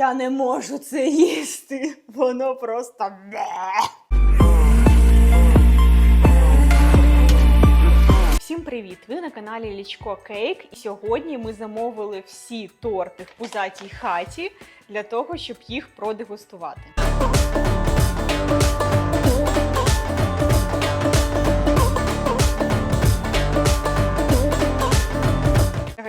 Я не можу це їсти. Воно просто. Всім привіт! Ви на каналі Лічко Кейк. І сьогодні ми замовили всі торти в пузатій хаті для того, щоб їх продегустувати.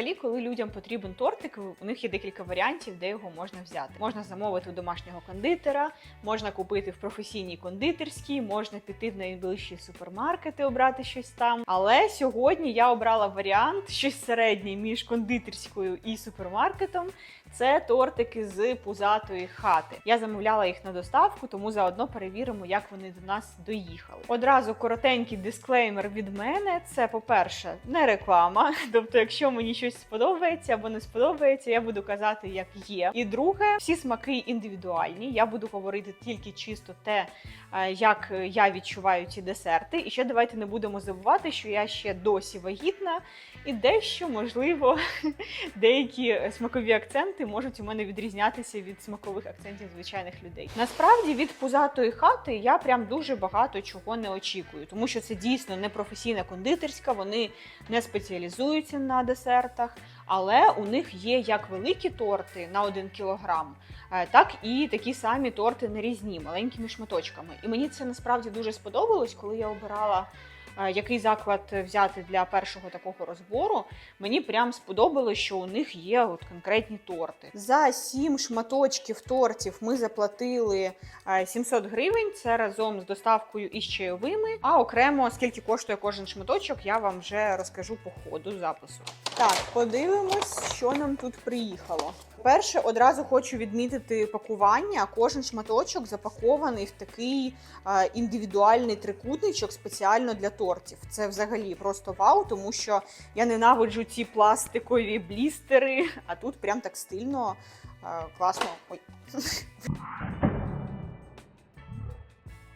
Взагалі, коли людям потрібен тортик, у них є декілька варіантів, де його можна взяти. Можна замовити у домашнього кондитера, можна купити в професійній кондитерській, можна піти в найближчі супермаркети, обрати щось там. Але сьогодні я обрала варіант щось середнє між кондитерською і супермаркетом. Це тортики з пузатої хати. Я замовляла їх на доставку, тому заодно перевіримо, як вони до нас доїхали. Одразу коротенький дисклеймер від мене. Це, по-перше, не реклама. Тобто, якщо мені щось сподобається або не сподобається, я буду казати, як є. І друге, всі смаки індивідуальні. Я буду говорити тільки чисто те, як я відчуваю ці десерти. І ще давайте не будемо забувати, що я ще досі вагітна, і дещо можливо деякі смакові акценти можуть у мене відрізнятися від смакових акцентів звичайних людей. Насправді від пузатої хати я прям дуже багато чого не очікую, тому що це дійсно не професійна кондитерська, вони не спеціалізуються на десертах, але у них є як великі торти на 1 кілограм, е, так і такі самі торти нарізні, маленькими шматочками. І мені це насправді дуже сподобалось, коли я обирала. Е, Який заклад взяти для першого такого розбору? Мені прям сподобалось, що у них є от конкретні торти. За сім шматочків тортів ми заплатили е, 700 гривень. Це разом з доставкою і з чайовими. А окремо скільки коштує кожен шматочок, я вам вже розкажу по ходу запису. Так, подивимось, що нам тут приїхало. Перше, одразу хочу відмітити пакування. Кожен шматочок запакований в такий е, індивідуальний трикутничок спеціально для тортів. Це взагалі просто вау, тому що я ненавиджу ці пластикові блістери, а тут прям так стильно, е, класно. Ой.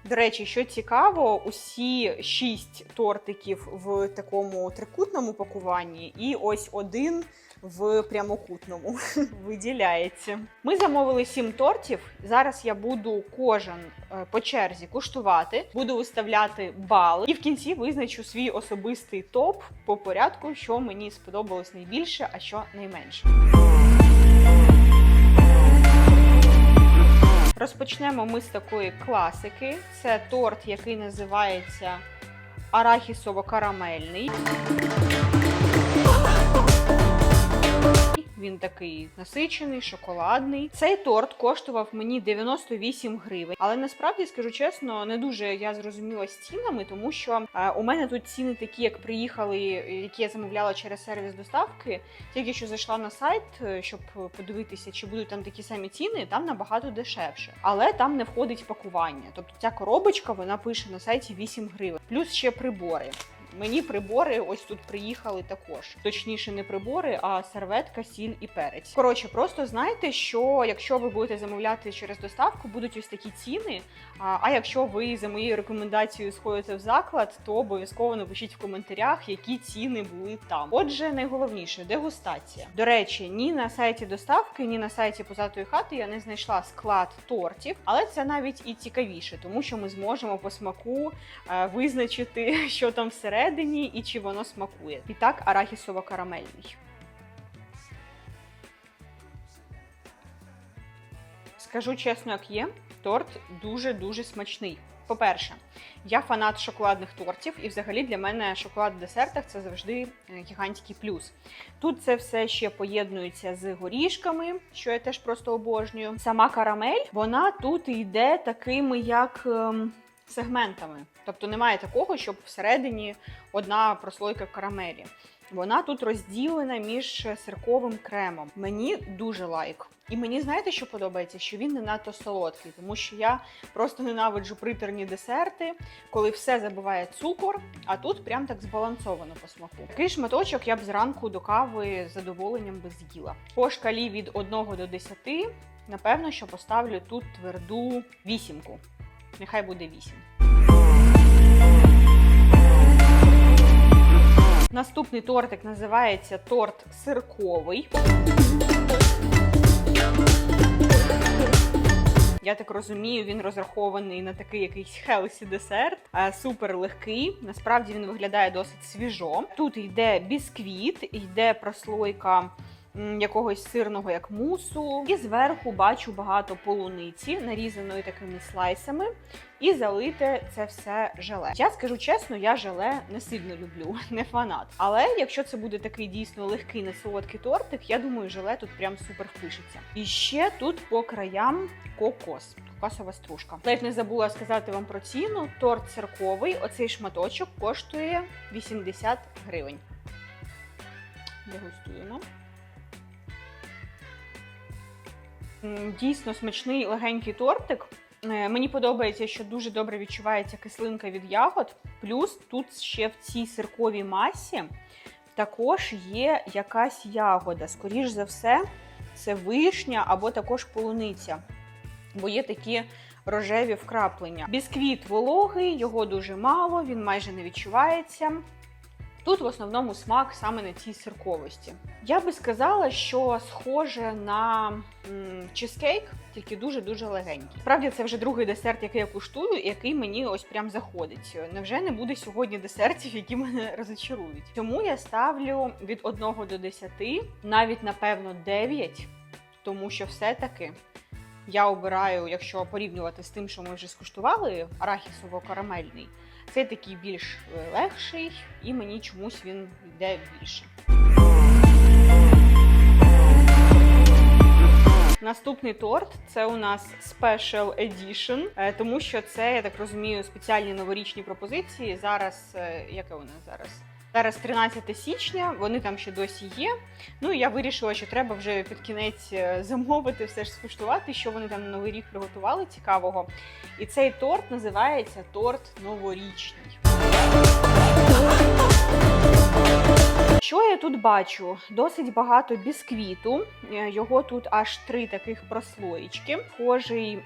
До речі, що цікаво, усі шість тортиків в такому трикутному пакуванні, і ось один в прямокутному виділяється. Ми замовили сім тортів. Зараз я буду кожен е, по черзі куштувати, буду виставляти бали, і в кінці визначу свій особистий топ по порядку, що мені сподобалось найбільше, а що найменше. Розпочнемо ми з такої класики. Це торт, який називається арахісово-карамельний. Він такий насичений, шоколадний. Цей торт коштував мені 98 гривень. Але насправді скажу чесно, не дуже я зрозуміла з цінами, тому що е, у мене тут ціни такі, як приїхали, які я замовляла через сервіс доставки. Тільки що зайшла на сайт, е, щоб подивитися, чи будуть там такі самі ціни, там набагато дешевше. Але там не входить пакування. Тобто ця коробочка вона пише на сайті 8 гривень, плюс ще прибори. Мені прибори ось тут приїхали також. Точніше, не прибори, а серветка, сіль і перець. Коротше, просто знайте, що якщо ви будете замовляти через доставку, будуть ось такі ціни. А, якщо ви за моєю рекомендацією сходите в заклад, то обов'язково напишіть в коментарях, які ціни були там. Отже, найголовніше дегустація. До речі, ні на сайті доставки, ні на сайті позатої хати я не знайшла склад тортів, але це навіть і цікавіше, тому що ми зможемо по смаку е, визначити, що там всередині і чи воно смакує. І так, арахісово-карамельний. Скажу чесно, як є, торт дуже-дуже смачний. По-перше, я фанат шоколадних тортів, і взагалі для мене шоколад в десертах це завжди е, гігантський плюс. Тут це все ще поєднується з горішками, що я теж просто обожнюю. Сама карамель, вона тут йде такими, як. ем, Сегментами, тобто немає такого, щоб всередині одна прослойка карамелі. Вона тут розділена між сирковим кремом. Мені дуже лайк. І мені знаєте, що подобається? Що він не надто солодкий, тому що я просто ненавиджу приторні десерти, коли все забиває цукор, а тут прям так збалансовано по смаку. Такий шматочок я б зранку до кави з задоволенням би з'їла. По шкалі від 1 до 10, напевно, що поставлю тут тверду вісімку. Нехай буде 8. Наступний тортик називається торт сирковий. Я так розумію, він розрахований на такий якийсь хелсі десерт, супер легкий. Насправді він виглядає досить свіжо. Тут йде бісквіт, йде прослойка якогось сирного як мусу. І зверху бачу багато полуниці, нарізаної такими слайсами, і залите це все желе. Я скажу чесно, я желе не сильно люблю, не фанат. Але якщо це буде такий дійсно легкий, несолодкий тортик, я думаю, желе тут прям супер впишеться. І ще тут по краям кокос. Кокосова стружка. Ледь не забула сказати вам про ціну. Торт церковий, оцей шматочок коштує 80 гривень. Дегустуємо. Дійсно смачний легенький тортик. Е, Мені подобається, що дуже добре відчувається кислинка від ягод. Плюс тут ще в цій сирковій масі також є якась ягода. Скоріш за все, це вишня або також полуниця. Бо є такі рожеві вкраплення. Бісквіт вологий, його дуже мало, він майже не відчувається. Тут в основному смак саме на цій сирковості. Я би сказала, що схоже на чизкейк, тільки дуже-дуже легенький. Справді, це вже другий десерт, який я куштую, і який мені ось прям заходить. Невже не буде сьогодні десертів, які мене розочарують? Тому я ставлю від 1 до 10, навіть напевно 9, тому що все-таки я обираю, якщо порівнювати з тим, що ми вже скуштували, арахісово-карамельний. Це такий більш е, легший, і мені чомусь він йде більше. Наступний торт це у нас Special Edition, е, тому що це, я так розумію, спеціальні новорічні пропозиції. Зараз, е, яке у нас зараз? Зараз 13 січня, вони там ще досі є. Ну і я вирішила, що треба вже під кінець е, замовити, все ж скуштувати, що вони там на новий рік приготували цікавого. І цей торт називається торт новорічний. Що я тут бачу? Досить багато бісквіту. Е, Його тут аж три таких прослоїчки. Схожий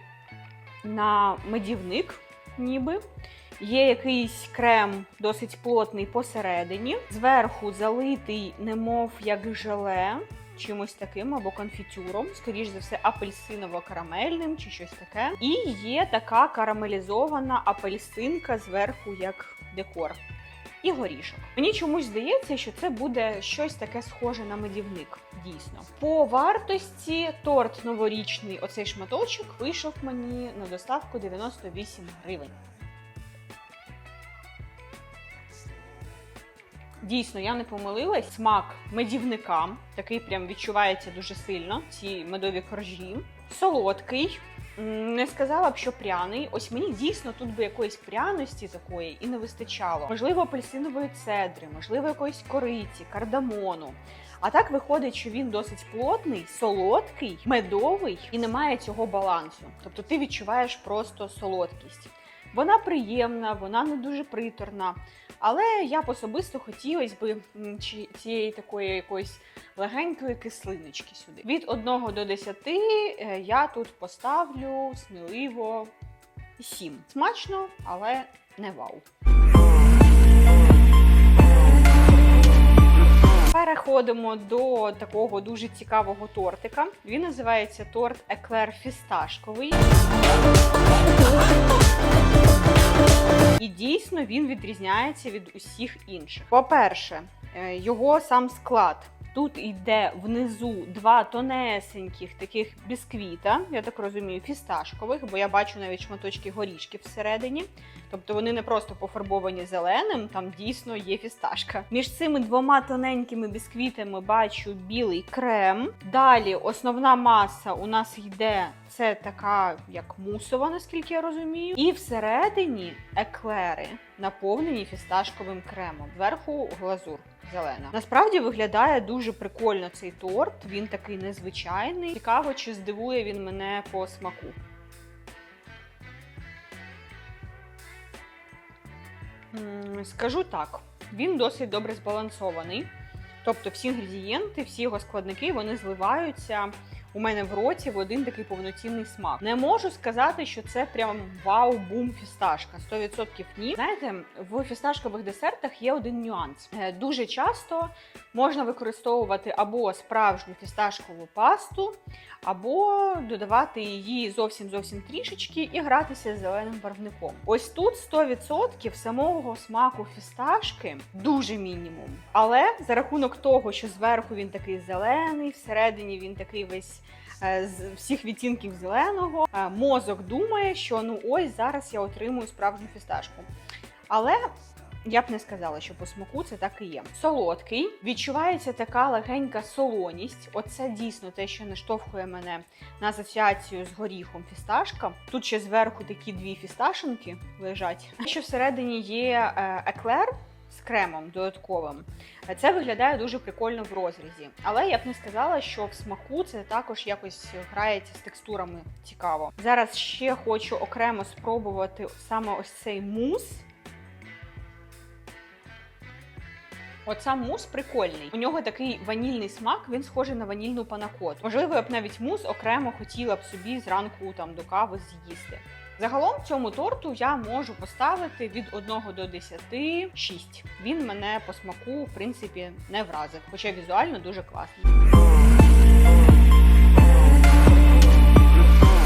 на медівник, ніби. Є якийсь крем досить плотний посередині. Зверху залитий, немов як желе, чимось таким або конфітюром, скоріш за все, апельсиново-карамельним чи щось таке. І є така карамелізована апельсинка зверху, як декор. І горішок. Мені чомусь здається, що це буде щось таке схоже на медівник. Дійсно, по вартості торт новорічний, оцей шматочок, вийшов мені на доставку 98 гривень. Дійсно, я не помилилась. Смак медівника, такий прям відчувається дуже сильно. Ці медові коржі. Солодкий. Не сказала б, що пряний. Ось мені дійсно тут би якоїсь пряності такої і не вистачало. Можливо, апельсинової цедри, можливо, якоїсь кориці, кардамону. А так виходить, що він досить плотний, солодкий, медовий і немає цього балансу. Тобто ти відчуваєш просто солодкість. Вона приємна, вона не дуже приторна. Але я б особисто хотілося б цієї такої якоїсь легенької кислиночки сюди. Від 1 до 10 е, я тут поставлю сміливо 7. Смачно, але не вау. Переходимо до такого дуже цікавого тортика. Він називається торт Еклер фісташковий. Дійсно він відрізняється від усіх інших. По-перше, е, його сам склад. Тут йде внизу два тонесеньких таких бісквіта, я так розумію, фісташкових, бо я бачу навіть шматочки горішки всередині. Тобто вони не просто пофарбовані зеленим, там дійсно є фісташка. Між цими двома тоненькими бісквітами бачу білий крем. Далі основна маса у нас йде це така як мусова, наскільки я розумію. І всередині еклери наповнені фісташковим кремом. Зверху глазур. Зелена. Насправді виглядає дуже прикольно цей торт. Він такий незвичайний. Цікаво, чи здивує він мене по смаку. Скажу так, він досить добре збалансований. Тобто всі інгредієнти, всі його складники вони зливаються у мене в роті в один такий повноцінний смак. Не можу сказати, що це прям вау-бум фісташка. 100% ні. Знаєте, в фісташкових десертах є один нюанс. Е, Дуже часто можна використовувати або справжню фісташкову пасту, або додавати її зовсім зовсім трішечки і гратися з зеленим барвником. Ось тут 100% самого смаку фісташки дуже мінімум. Але за рахунок того, що зверху він такий зелений, всередині він такий весь. Е, З всіх відтінків зеленого е, мозок думає, що ну ось зараз я отримую справжню фісташку. Але я б не сказала, що по смаку це так і є. Солодкий, відчувається така легенька солоність. Оце дійсно те, що наштовхує мене на асоціацію з горіхом фісташка. Тут ще зверху такі дві фісташинки лежать. Що всередині є е, еклер кремом додатковим. Це виглядає дуже прикольно в розрізі. Але я б не сказала, що в смаку це також якось грається з текстурами цікаво. Зараз ще хочу окремо спробувати саме ось цей мус. От сам мус прикольний. У нього такий ванільний смак, він схожий на ванільну панакот. Можливо, я б навіть мус окремо хотіла б собі зранку там до кави з'їсти. Загалом цьому торту я можу поставити від 1 до 10 6. Він мене по смаку, в принципі, не вразив, хоча візуально дуже класний.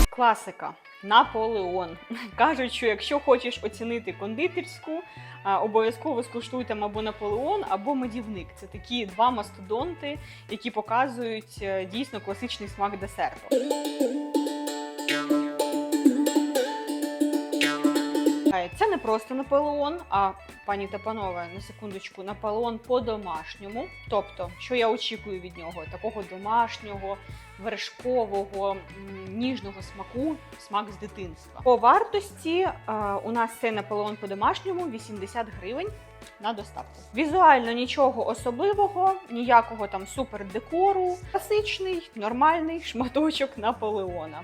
Класика. Наполеон. Кажуть, що якщо хочеш оцінити кондитерську, обов'язково скуштуй там або Наполеон, або медівник. Це такі два мастодонти, які показують е, дійсно класичний смак десерту. Це не просто Наполеон, а пані та панове, на секундочку, Наполеон по-домашньому. Тобто, що я очікую від нього? Такого домашнього, вершкового, ніжного смаку, смак з дитинства. По вартості е, у нас цей Наполеон по-домашньому 80 гривень. На доставку. Візуально нічого особливого, ніякого там супер декору. Класичний, нормальний шматочок Наполеона.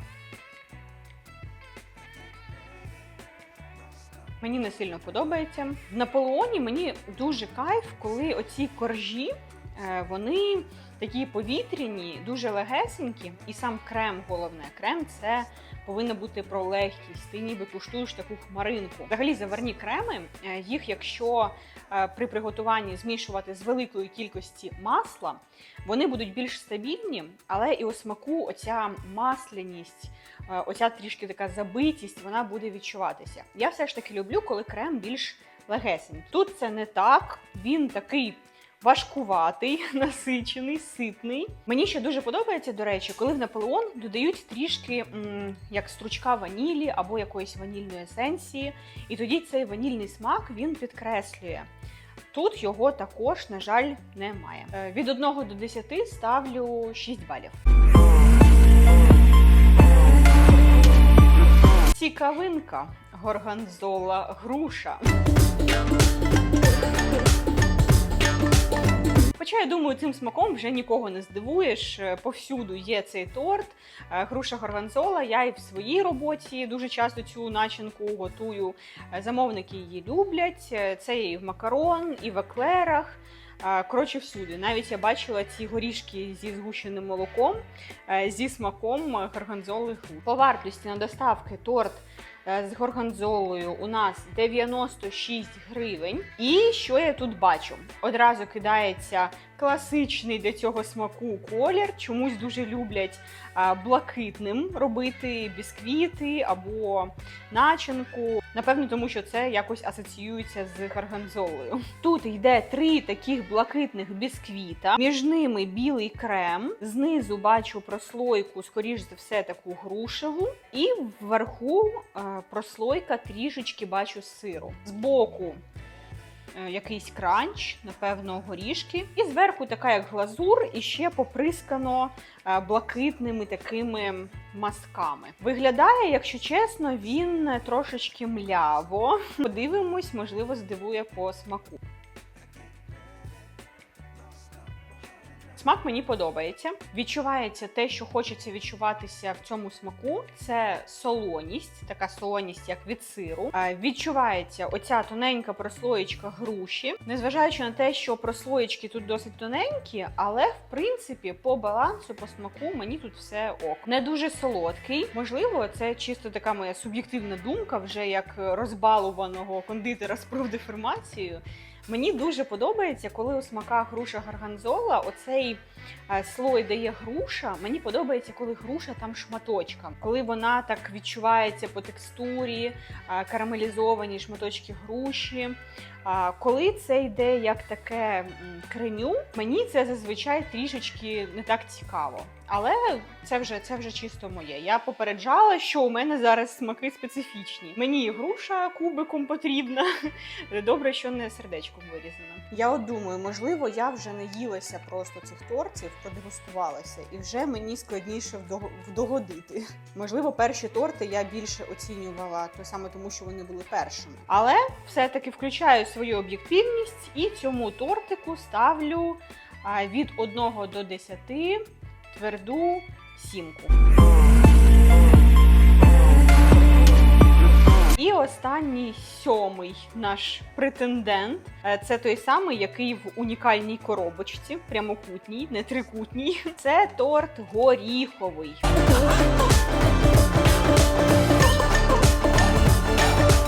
Мені не сильно подобається. В Наполеоні мені дуже кайф, коли оці коржі е, вони такі повітряні, дуже легесенькі, і сам крем головне. Крем це повинна бути про легкість. Ти ніби куштуєш таку хмаринку. Взагалі заварні креми, е, їх, якщо при приготуванні змішувати з великої кількості масла, вони будуть більш стабільні, але і у смаку оця масляність, е, оця трішки така забитість, вона буде відчуватися. Я все ж таки люблю, коли крем більш легесенький. Тут це не так, він такий. Важкуватий, насичений, ситний. Мені ще дуже подобається, до речі, коли в Наполеон додають трішки м, як стручка ванілі або якоїсь ванільної есенції, і тоді цей ванільний смак він підкреслює. Тут його також, на жаль, немає. Е, Від 1 до 10 ставлю 6 балів. Цікавинка горганзола груша. Хоча я думаю, цим смаком вже нікого не здивуєш. Е, Повсюду є цей торт. Е, Груша горганзола. Я і в своїй роботі дуже часто цю начинку готую. Е, Замовники її люблять. Це є і в макарон, і в еклерах. Коротше, всюди. Навіть я бачила ці горішки зі згущеним молоком, зі смаком горганзоли груш. По вартості на доставки торт з горганзолою у нас 96 гривень. І що я тут бачу? Одразу кидається класичний для цього смаку колір. Чомусь дуже люблять блакитним робити бісквіти або начинку. Напевно, тому що це якось асоціюється з горганзолою. Тут йде три таких блакитних бісквіта, між ними білий крем. Знизу бачу прослойку, скоріш за все, таку грушеву, і вверху прослойка трішечки бачу сиру. Збоку якийсь кранч, напевно, горішки. І зверху така як глазур, і ще поприскано е, блакитними такими мазками. Виглядає, якщо чесно, він трошечки мляво. Подивимось, можливо, здивує по смаку. Смак мені подобається. Відчувається те, що хочеться відчуватися в цьому смаку. Це солоність, така солоність, як від сиру. Відчувається оця тоненька прослоєчка груші. Незважаючи на те, що прослоєчки тут досить тоненькі, але в принципі по балансу, по смаку мені тут все ок. Не дуже солодкий. Можливо, це чисто така моя суб'єктивна думка, вже як розбалуваного кондитера з профдеформацією. Мені дуже подобається, коли у смаках груша гарганзола оцей е, слой дає груша. Мені подобається, коли груша там шматочком, коли вона так відчувається по текстурі, е, карамелізовані шматочки груші. А коли це йде як таке кремю, мені це зазвичай трішечки не так цікаво. Але це вже це вже чисто моє. Я попереджала, що у мене зараз смаки специфічні. Мені груша кубиком потрібна. Добре, що не сердечком вирізано. Я от думаю, можливо, я вже не їлася просто цих тортів, продегустувалася, і вже мені складніше вдого- вдогодити. Можливо, перші торти я більше оцінювала, то саме тому, що вони були першими. Але все-таки включаю свою об'єктивність і цьому тортику ставлю від 1 до 10 тверду сімку. 27-й наш претендент. Е, це той самий, який в унікальній коробочці, прямокутній, не трикутній. Це торт горіховий.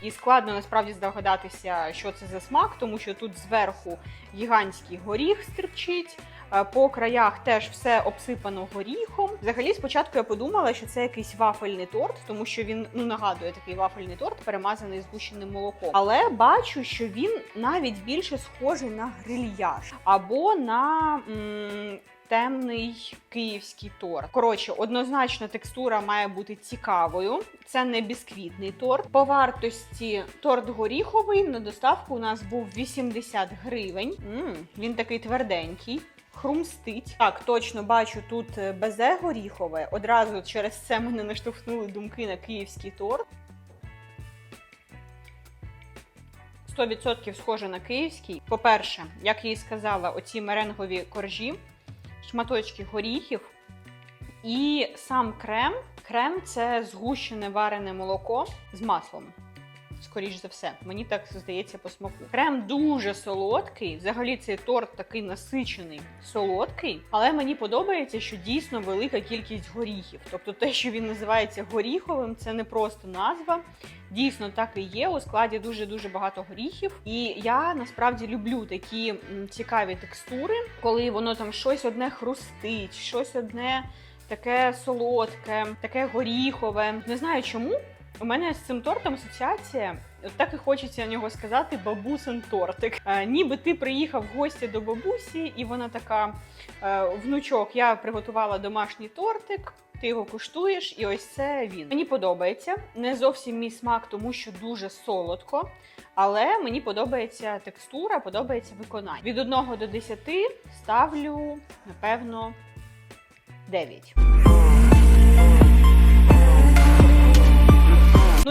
І складно насправді здогадатися, що це за смак, тому що тут зверху гігантський горіх стерчить, е, По краях теж все обсипано горіхом. Взагалі, спочатку я подумала, що це якийсь вафельний торт, тому що він ну нагадує такий вафельний торт, перемазаний згущеним молоком. Але бачу, що він навіть більше схожий на грильяж або на м, темний київський торт. Коротше, однозначно текстура має бути цікавою. Це не бісквітний торт. По вартості торт горіховий на доставку у нас був 80 гривень. м він такий тверденький. Хрумстить. Так, точно бачу тут е, безе горіхове. Одразу через це мене наштовхнули думки на київський торт. 100% схоже на київський. По-перше, як я і сказала, оці меренгові коржі, шматочки горіхів і сам крем. Крем це згущене варене молоко з маслом. Скоріш за все, мені так здається по смаку. Крем дуже солодкий. Взагалі цей торт такий насичений, солодкий, але мені подобається, що дійсно велика кількість горіхів. Тобто те, що він називається горіховим, це не просто назва. Дійсно, так і є. У складі дуже дуже багато горіхів. І я насправді люблю такі цікаві текстури, коли воно там щось одне хрустить, щось одне таке солодке, таке горіхове. Не знаю чому. У мене з цим тортом асоціація. от Так і хочеться нього сказати бабусин тортик. Е, ніби ти приїхав в гості до бабусі, і вона така: е, внучок, я приготувала домашній тортик. Ти його куштуєш, і ось це він. Мені подобається. Не зовсім мій смак, тому що дуже солодко. Але мені подобається текстура, подобається виконання. Від 1 до 10 ставлю, напевно, 9.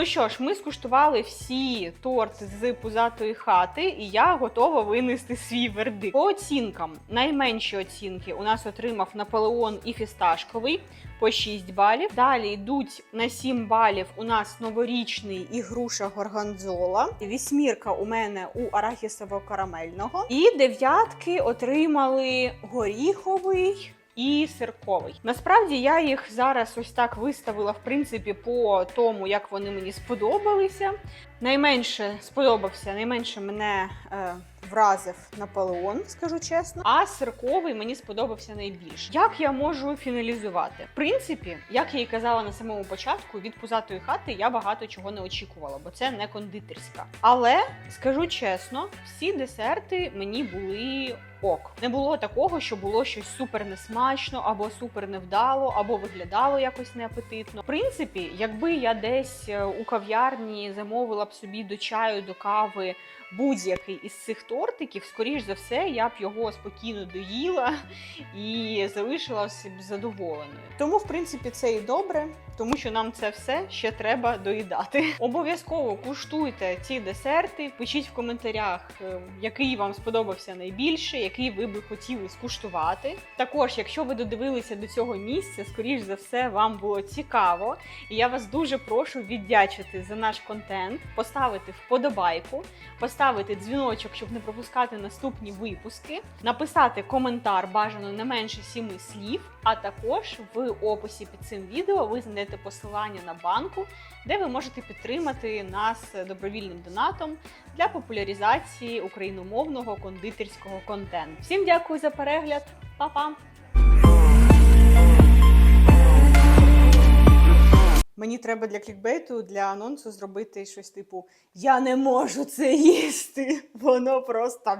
Ну що ж, ми скуштували всі торти з пузатої хати, і я готова винести свій вердикт. По оцінкам, найменші оцінки у нас отримав Наполеон і фісташковий по 6 балів. Далі йдуть на 7 балів у нас новорічний і груша горганзола. Вісьмірка у мене у арахісово-карамельного. І дев'ятки отримали горіховий. І сирковий. Насправді я їх зараз ось так виставила, в принципі, по тому, як вони мені сподобалися. Найменше сподобався, найменше мене е, вразив Наполеон, скажу чесно. А сирковий мені сподобався найбільше. Як я можу фіналізувати? В принципі, як я і казала на самому початку, від пузатої хати я багато чого не очікувала, бо це не кондитерська. Але скажу чесно, всі десерти мені були. Ок, не було такого, що було щось супер несмачно, або супер невдало, або виглядало якось неапетитно. В принципі, якби я десь е, у кав'ярні замовила собі до чаю, до кави будь-який із цих тортиків, скоріш за все, я б його спокійно доїла і залишилася б задоволеною. Тому, в принципі, це і добре, тому що нам це все ще треба доїдати. Обов'язково куштуйте ці десерти, пишіть в коментарях, е, який вам сподобався найбільше, який ви би хотіли скуштувати. Також, якщо ви додивилися до цього місця, скоріш за все, вам було цікаво. І я вас дуже прошу віддячити за наш контент, поставити вподобайку, поставити дзвіночок, щоб не пропускати наступні випуски, написати коментар бажано не менше сіми слів. А також в описі під цим відео ви знайдете посилання на банку, де ви можете підтримати нас добровільним донатом для популяризації україномовного кондитерського контенту. Всім дякую за перегляд, Па-па! Мені треба для клікбейту, для анонсу зробити щось типу Я не можу це їсти. Воно просто.